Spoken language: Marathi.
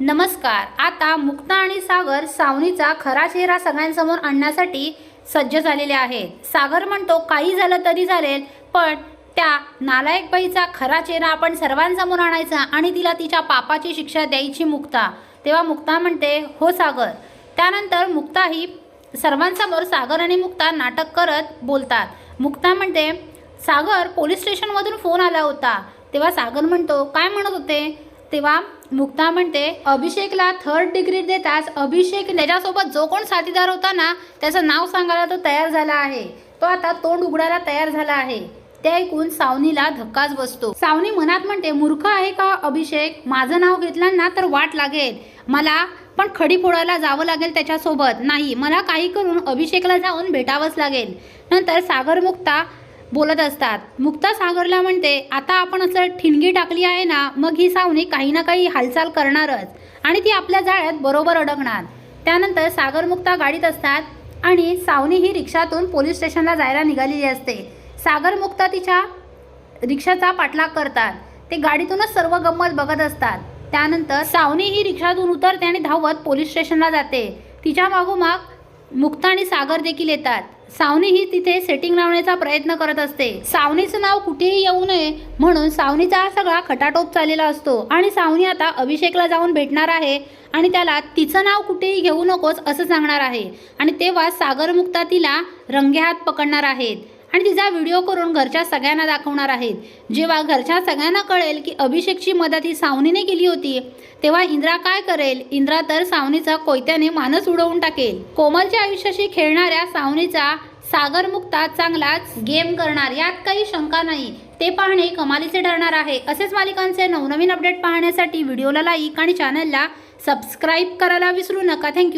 नमस्कार. आता मुक्ता आणि सागर सावनीचा खरा चेहरा सगळ्यांसमोर आणण्यासाठी सज्ज झालेले आहेत. सागर म्हणतो काही झालं तरी चालेल पण त्या नालायक बाईचा खरा चेहरा आपण सर्वांसमोर आणायचा आणि तिला तिच्या पापाची शिक्षा द्यायची मुक्ता. तेव्हा मुक्ता म्हणते हो सागर. त्यानंतर मुक्ता ही सर्वांसमोर सागर आणि मुक्ता नाटक करत बोलतात. मुक्ता म्हणते सागर पोलीस स्टेशनमधून फोन आला होता. तेव्हा सागर म्हणतो काय म्हणत होते? तेव्हा मुक्ता म्हणते अभिषेकला थर्ड डिग्री देताच अभिषेक त्याच्यासोबत जो कोण साथीदार होता ना त्याचं नाव सांगायला तो तयार झाला आहे. तो आता तोंड उघडायला तयार झाला आहे. ते ऐकून सावनीला धक्काच बसतो. सावनी मनात म्हणते मूर्ख आहे का अभिषेक? माझं नाव घेतलं ना तर वाट लागेल. मला पण खडी फोडायला जावं लागेल त्याच्यासोबत. नाही मला काही करून अभिषेकला जाऊन भेटावंच लागेल. नंतर सागर मुक्ता बोलत असतात. मुक्ता सागरला म्हणते आता आपण असं ठिणगी टाकली आहे ना मग ही सावनी काही ना काही हालचाल करणारच आणि ती आपल्या जाळ्यात बरोबर अडकणार. त्यानंतर सागर मुक्ता गाडीत असतात आणि सावनी ही रिक्षातून पोलीस स्टेशनला जायला निघालेली असते. सागर मुक्ता तिच्या रिक्षाचा पाठलाग करतात. ते गाडीतूनच सर्व गंमत बघत असतात. त्यानंतर सावनी ही रिक्षातून उतरते आणि धावत पोलीस स्टेशनला जाते. तिच्या मागोमाग मुक्ता आणि सागर देखील येतात. सावनी ही तिथे सेटिंग लावण्याचा प्रयत्न करत असते. सावनीचं नाव कुठेही येऊ नये म्हणून सावनीचा हा सगळा खटाटोप चाललेला असतो आणि सावनी आता अभिषेकला जाऊन भेटणार आहे आणि त्याला तिचं नाव कुठेही घेऊ नकोस असं सांगणार आहे. आणि तेव्हा सागर मुक्ता तिला रंगेहात पकडणार आहेत. आणि तिचा व्हिडिओ करून घरच्या सगळ्यांना दाखवणार आहेत. जेव्हा घरच्या सगळ्यांना कळेल की अभिषेकची मदत ही सावनीने केली होती तेव्हा इंद्रा काय करेल? इंद्रा तर सावनीचा कोयत्याने मानस उडवून टाकेल. कोमलच्या आयुष्याशी खेळणाऱ्या सावनीचा सागर मुक्ता चांगलाच गेम करणार यात काही शंका नाही. ते पाहणे कमालीचे ठरणार आहे. असेच मालिकांचे नवनवीन अपडेट पाहण्यासाठी व्हिडिओला लाईक आणि चॅनलला सबस्क्राईब करायला विसरू नका. थँक्यू